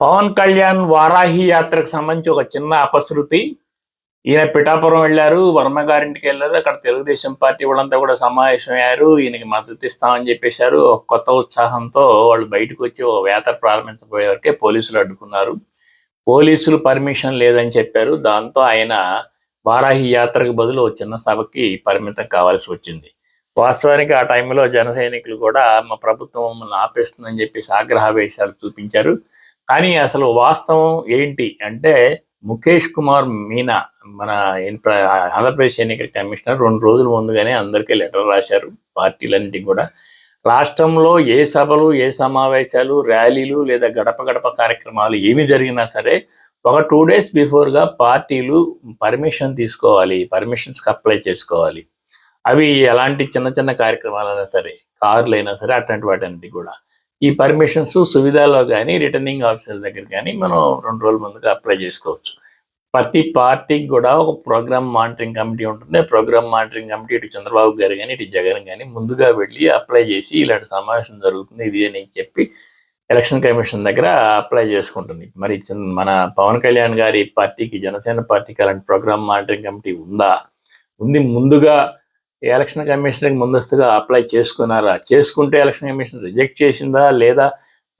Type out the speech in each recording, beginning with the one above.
పవన్ కళ్యాణ్ వారాహి యాత్రకు సంబంధించి ఒక చిన్న అపశృతి. ఈయన పిఠాపురం వెళ్ళారు వర్మ గారింటికి వెళ్ళారు అక్కడ తెలుగుదేశం పార్టీ వాళ్ళంతా కూడా సమావేశమయ్యారు ఈయనకి మద్దతు ఇస్తామని చెప్పేశారు. కొత్త ఉత్సాహంతో వాళ్ళు బయటకు వచ్చి ఓ యాత్ర ప్రారంభించబోయే వరకే పోలీసులు అడ్డుకున్నారు. పోలీసులు పర్మిషన్ లేదని చెప్పారు. దాంతో ఆయన వారాహి యాత్రకు బదులు చిన్న సభకి పరిమితం కావాల్సి వచ్చింది. వాస్తవానికి ఆ టైంలో జన సైనికులు కూడా మా ప్రభుత్వం మమ్మల్ని ఆపేస్తుందని చెప్పేసి ఆగ్రహావేశాలు చూపించారు. కానీ అసలు వాస్తవం ఏంటి అంటే ముఖేష్ కుమార్ మీనా మన ఆంధ్రప్రదేశ్ ఎన్నికల కమిషనర్ రెండు రోజుల ముందుగానే అందరికీ లెటర్ రాశారు పార్టీలన్నిటికీ కూడా. రాష్ట్రంలో ఏ సభలు ఏ సమావేశాలు ర్యాలీలు లేదా గడప గడప కార్యక్రమాలు ఏమి జరిగినా సరే ఒక టూ డేస్ బిఫోర్గా పార్టీలు పర్మిషన్ తీసుకోవాలి పర్మిషన్స్కి అప్లై చేసుకోవాలి. అవి ఎలాంటి చిన్న చిన్న కార్యక్రమాలైనా సరే కార్లు అయినా సరే అట్లాంటి వాటన్నిటి కూడా. ఈ పర్మిషన్స్ సువిధాలో కానీ రిటర్నింగ్ ఆఫీసర్ దగ్గర కానీ మనం రెండు రోజుల ముందుగా అప్లై చేసుకోవచ్చు. ప్రతి పార్టీకి కూడా ఒక ప్రోగ్రామ్ మానిటరింగ్ కమిటీ ఉంటుంది. ప్రోగ్రామ్ మానిటరింగ్ కమిటీ ఇటు చంద్రబాబు గారు కానీ ఇటు జగన్ కానీ ముందుగా వెళ్ళి అప్లై చేసి ఇలాంటి సమావేశం జరుగుతుంది. ఇది అని చెప్పి ఎలక్షన్ కమిషన్ దగ్గర అప్లై చేసుకుంటుంది. మరి మన పవన్ కళ్యాణ్ గారి పార్టీకి జనసేన పార్టీకి అలాంటి ప్రోగ్రామ్ మానిటరింగ్ కమిటీ ఉందా? ఉంది ముందుగా ఎలక్షన్ కమిషన్కి ముందస్తుగా అప్లై చేసుకున్నారా? చేసుకుంటే ఎలక్షన్ కమిషన్ రిజెక్ట్ చేసిందా? లేదా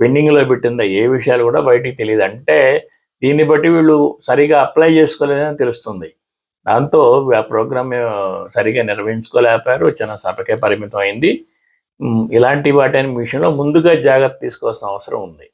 పెండింగ్లో పెట్టిందా? ఏ విషయాలు కూడా బయటికి తెలియదు. అంటే దీన్ని బట్టి వీళ్ళు సరిగా అప్లై చేసుకోలేదని తెలుస్తుంది. దాంతో ఆ ప్రోగ్రామ్ సరిగా నిర్వహించుకోలేకపోయారు చిన్న సభకే పరిమితం అయింది. ఇలాంటి వాటి విషయంలో ముందుగా జాగ్రత్త తీసుకోవాల్సిన అవసరం ఉంది.